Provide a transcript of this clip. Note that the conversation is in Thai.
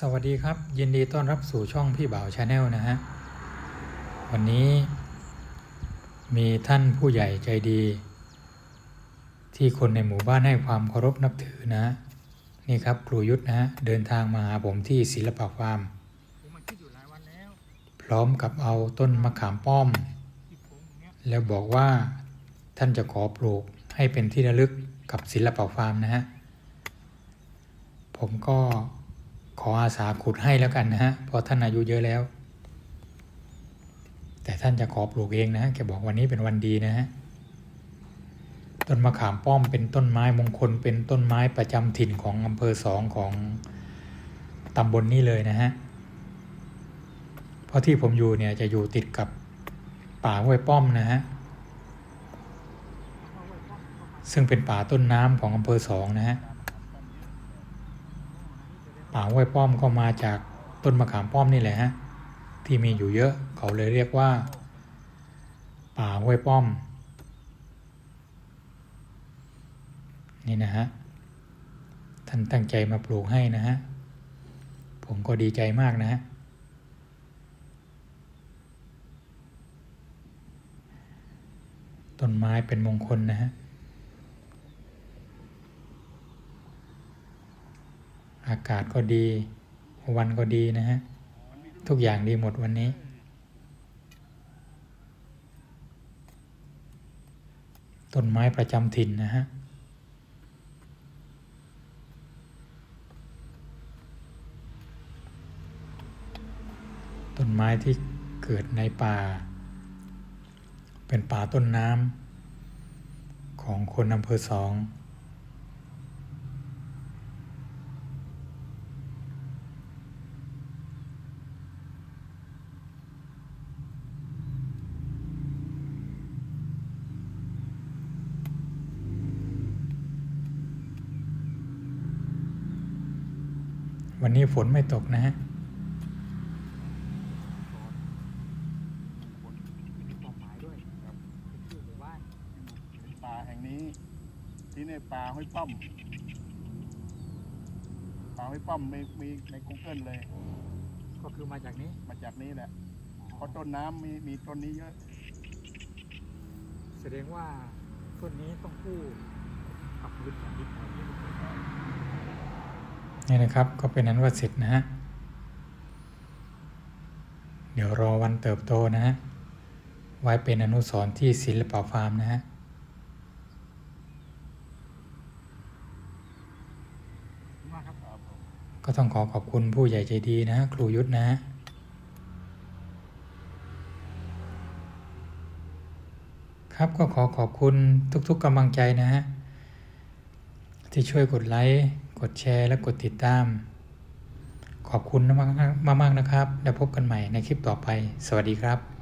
สวัสดีครับ ยินดีต้อนรับสู่ช่องพี่บ่าวชาแนลนะฮะ วันนี้มีท่านผู้ใหญ่ใจดี ที่คนในหมู่บ้านให้ความเคารพนับถือนะ นี่ครับครูยุทธนะฮะ เดินทางมาหาผมที่ศิลปะฟาร์มผมมาคิดอยู่หลายวันแล้วพร้อมกับเอาต้นมะขามป้อม แล้วบอกว่าท่านจะขอปลูกให้เป็นที่ระลึกกับศิลปะฟาร์มนะฮะ ผมก็ ขออาสาขุดให้แล้วกันนะฮะเพราะท่านอายุเยอะแล้ว แต่ท่านจะขอปลูกเองนะฮะแกบอกวันนี้เป็นวันดีนะฮะต้นมะขามป้อมเป็นต้นไม้มงคลเป็นต้นไม้ประจำถิ่นของอำเภอสองของตำบลนนี้เลยนะฮะเพราะที่ผมอยู่เนี่ยจะอยู่ติดกับป่าห้วยป้อมนะฮะซึ่งเป็นป่าต้นน้ำของอำเภอสองนะฮะ ป่าห้วยป้อมก็มาจากต้นมะขามป้อมนี่แหละฮะที่มีอยู่เยอะเขาเลยเรียกว่า ป่าห้วยป้อม นี่นะฮะท่านตั้งใจมาปลูกให้นะฮะผมก็ดีใจมากนะฮะต้นไม้เป็นมงคลนะฮะ อากาศก็ดี วันก็ดีนะฮะ ทุกอย่างดีหมดวันนี้ ต้นไม้ประจำถิ่นนะฮะต้นไม้ที่เกิดในป่า เป็นป่าต้นน้ำของคนอำเภอสอง วันนี้ฝนไม่ตกนะฮะมีความหมายด้วยครับเป็นชื่อหมู่บ้านเป็นป่าแห่งนี้ ที่ในป่าห้วยป้อมป่าห้วยป้อมมีมีใน Google เลย ก็คือมาจากนี้มาจากนี้แหละเพราะต้นน้ำมีมีต้นนี้เยอะ แสดงว่าต้นนี้ต้องคู่กับพื้นแผ่นดินแถวนี้ นี่นะครับก็เป็นนั้นว่าเสร็จนะฮะ เดี๋ยวรอวันเติบโตนะฮะ ไว้เป็นอนุสรณ์ที่ศิลปะฟาร์มนะฮะก็ต้องขอขอบคุณผู้ใหญ่ใจดีนะครูยุทธนะฮะครับก็ขอขอบคุณทุกๆกำลังใจนะฮะ ที่ช่วยกดไลค์ กดแชร์และกดติดตาม ขอบคุณมากๆมากนะครับ แล้วพบกันใหม่ในคลิปต่อไป สวัสดีครับ